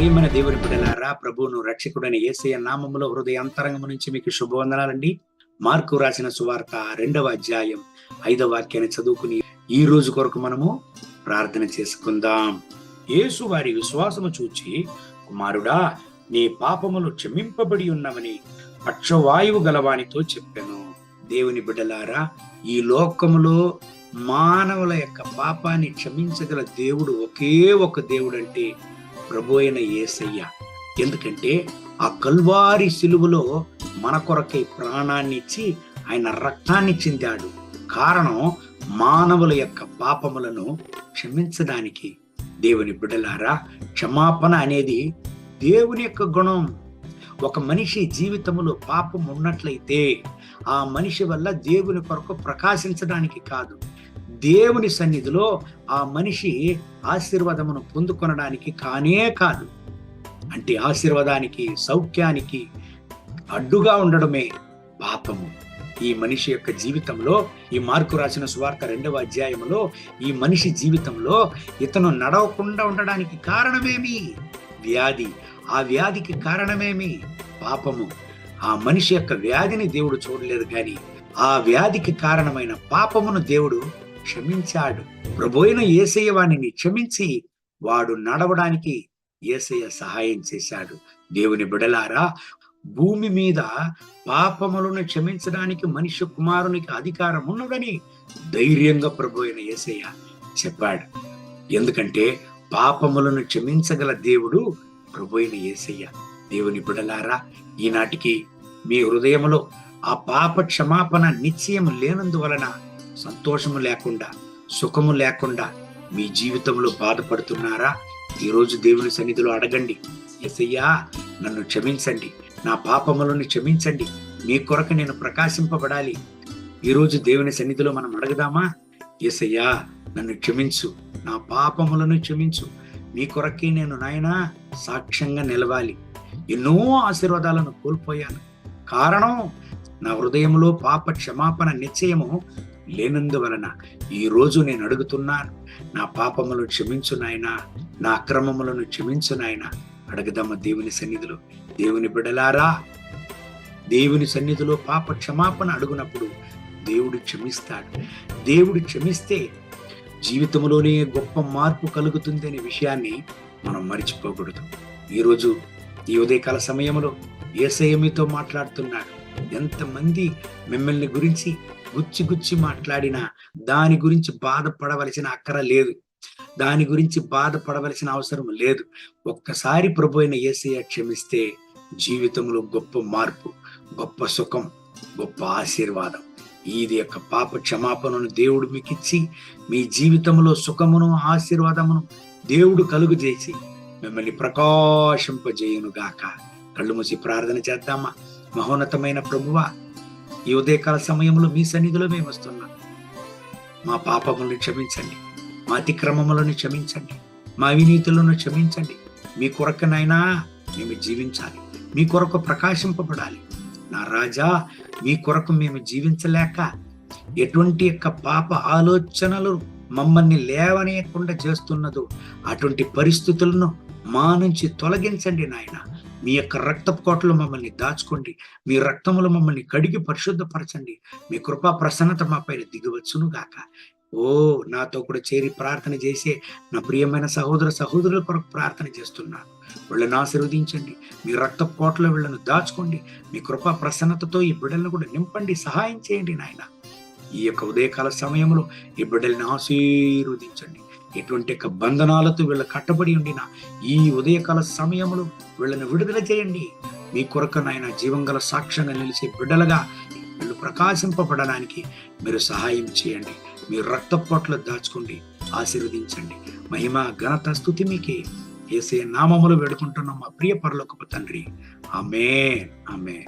ప్రియమైన దేవుని బిడ్డలారా ప్రభువును రక్షకుడైన ఏసయ నామములో హృదయ అంతరంగం నుంచి మీకు శుభవందనాలండి. మార్కు రాసిన సువార్త రెండవ అధ్యాయం ఐదవ వాక్యాన్ని చదువుకుని ఈ రోజు కొరకు మనము ప్రార్థన చేసుకుందాం. యేసు వారి విశ్వాసము చూచి కుమారుడా నీ పాపములు క్షమింపబడి ఉన్నవని పక్షవాయువు గలవానితో చెప్పాను. దేవుని బిడ్డలారా ఈ లోకములో మానవుల యొక్క పాపాన్ని క్షమించగల దేవుడు ఒకే ఒక దేవుడు అంటే ప్రభు అయిన ఏసయ్య. ఎందుకంటే ఆ కల్వారి సిలువలో మన కొరకై ప్రాణాన్ని ఇచ్చి ఆయన రక్తాన్ని చెందాడు. కారణం మానవుల యొక్క పాపములను క్షమించడానికి. దేవుని బిడ్డలారా క్షమాపణ అనేది దేవుని యొక్క గుణం. ఒక మనిషి జీవితంలో పాపం ఉన్నట్లయితే ఆ మనిషి వల్ల దేవుని కొరకు ప్రకాశించడానికి కాదు. దేవుని సన్నిధిలో ఆ మనిషి ఆశీర్వాదమును పొందుకొనడానికి కానే కాదు. అంటే ఆశీర్వాదానికి సౌఖ్యానికి అడ్డుగా ఉండడమే పాపము. ఈ మనిషి యొక్క జీవితంలో ఈ మార్కు రాసిన సువార్త రెండవ అధ్యాయంలో ఈ మనిషి జీవితంలో ఇతను నడవకుండా ఉండడానికి కారణమేమి? వ్యాధి. ఆ వ్యాధికి కారణమేమి? పాపము. ఆ మనిషి యొక్క వ్యాధిని దేవుడు చూడలేదు కానీ ఆ వ్యాధికి కారణమైన పాపమును దేవుడు క్షమించాడు. ప్రభోయిన ఏసయ్య వాణిని క్షమించి వాడు నడవడానికి ఏసయ్య సహాయం చేశాడు. దేవుని బిడలారా భూమి మీద పాపములను క్షమించడానికి మనిషి కుమారునికి అధికారం ఉన్నదని ధైర్యంగా ప్రభు అయిన ఏసయ్య చెప్పాడు. ఎందుకంటే పాపములను క్షమించగల దేవుడు ప్రభు అయిన ఏసయ్య. దేవుని బిడలారా ఈనాటికి మీ హృదయంలో ఆ పాప క్షమాపణ నిశ్చయం లేనందువలన సంతోషము లేకుండా సుఖము లేకుండా మీ జీవితంలో బాధపడుతున్నారా? ఈరోజు దేవుని సన్నిధిలో అడగండి. ఎసయ్యా నన్ను క్షమించండి. నా పాపములను క్షమించండి. మీ కొరకు నేను ప్రకాశింపబడాలి. ఈరోజు దేవుని సన్నిధిలో మనం అడగదామా? ఎసయ్యా నన్ను క్షమించు. నా పాపములను క్షమించు. మీ కొరకే నేను నాయనా సాక్ష్యంగా నిలవాలి. ఎన్నో ఆశీర్వాదాలను కోల్పోయాను. కారణం నా హృదయంలో పాప క్షమాపణ నిశ్చయము లేనందువలన ఈ రోజు నేను అడుగుతున్నాను నా పాపములను క్షమించు నాయనా నా అక్రమములను క్షమించు నాయనా. అడగదమ్మ దేవుని సన్నిధిలో? దేవుని బిడలారా దేవుని సన్నిధిలో పాప క్షమాపణ అడుగునప్పుడు దేవుడు క్షమిస్తాడు. దేవుడు క్షమిస్తే జీవితంలోనే గొప్ప మార్పు కలుగుతుంది అనే విషయాన్ని మనం మర్చిపోకూడదు. ఈరోజు ఈ ఉదయకాల సమయంలో ఏసయ్య మీతో మాట్లాడుతున్నాడు. ఎంతమంది మిమ్మల్ని గురించి గుచ్చి గుచ్చి మాట్లాడినా దాని గురించి బాధపడవలసిన అక్కర లేదు. దాని గురించి బాధపడవలసిన అవసరం లేదు. ఒక్కసారి ప్రభు అయిన ఏసయ్య క్షమిస్తే జీవితంలో గొప్ప మార్పు గొప్ప సుఖం గొప్ప ఆశీర్వాదం. ఇది యొక్క పాప క్షమాపణను దేవుడు మీకు ఇచ్చి మీ జీవితంలో సుఖమును ఆశీర్వాదమును దేవుడు కలుగు చేసి మిమ్మల్ని ప్రకాశింపజేయును గాక కళ్ళు మూసి ప్రార్థన చేద్దామా? మహోన్నతమైన ప్రభువా ఈ ఉదయకాల సమయంలో మీ సన్నిధిలో మేము వస్తున్నాం. మా పాపములను క్షమించండి. మా అతిక్రమములను క్షమించండి. మా అవినీతులను క్షమించండి. మీ కొరకనైనా మేము జీవించాలి. మీ కొరకు ప్రకాశింపబడాలి. నా రాజా మీ కొరకు మేము జీవించలేక ఎటువంటి యొక్క పాప ఆలోచనలు మమ్మల్ని లేవనీయకుండా చేస్తున్నదో అటువంటి పరిస్థితులను మా నుంచి తొలగించండి నాయన. మీ యొక్క రక్తపు కోటలు మమ్మల్ని దాచుకోండి. మీ రక్తములు మమ్మల్ని కడిగి పరిశుద్ధపరచండి. మీ కృపా ప్రసన్నత మా పైన దిగవచ్చును గాక. ఓ నాతో కూడా చేరి ప్రార్థన చేసే నా ప్రియమైన సహోదర సహోదరుల కొరకు ప్రార్థన చేస్తున్నాను. వీళ్ళని ఆశీర్వదించండి. మీ రక్త కోటలో వీళ్ళను దాచుకోండి. మీ కృపా ప్రసన్నతతో ఈ బిడ్డలను కూడా నింపండి. సహాయం చేయండి నాయన. ఈ యొక్క ఉదయకాల సమయంలో ఈ బిడ్డల్ని ఆశీర్వదించండి. ఎటువంటి యొక్క బంధనాలతో వీళ్ళ కట్టబడి ఉండిన ఈ ఉదయకాల సమయంలో వీళ్ళని విడుదల చేయండి. మీ కొరకు నాయన జీవంగల సాక్ష్యంగా నిలిచే బిడ్డలుగా వీళ్ళు ప్రకాశింపబడడానికి మీరు సహాయం చేయండి. మీ రక్తపోట్లు దాచుకోండి. ఆశీర్వదించండి. మహిమ ఘనత స్థుతి మీకే ఏసే నామములు వేడుకుంటున్నాం మా ప్రియ పరలోకపు తండ్రి. ఆమె ఆమె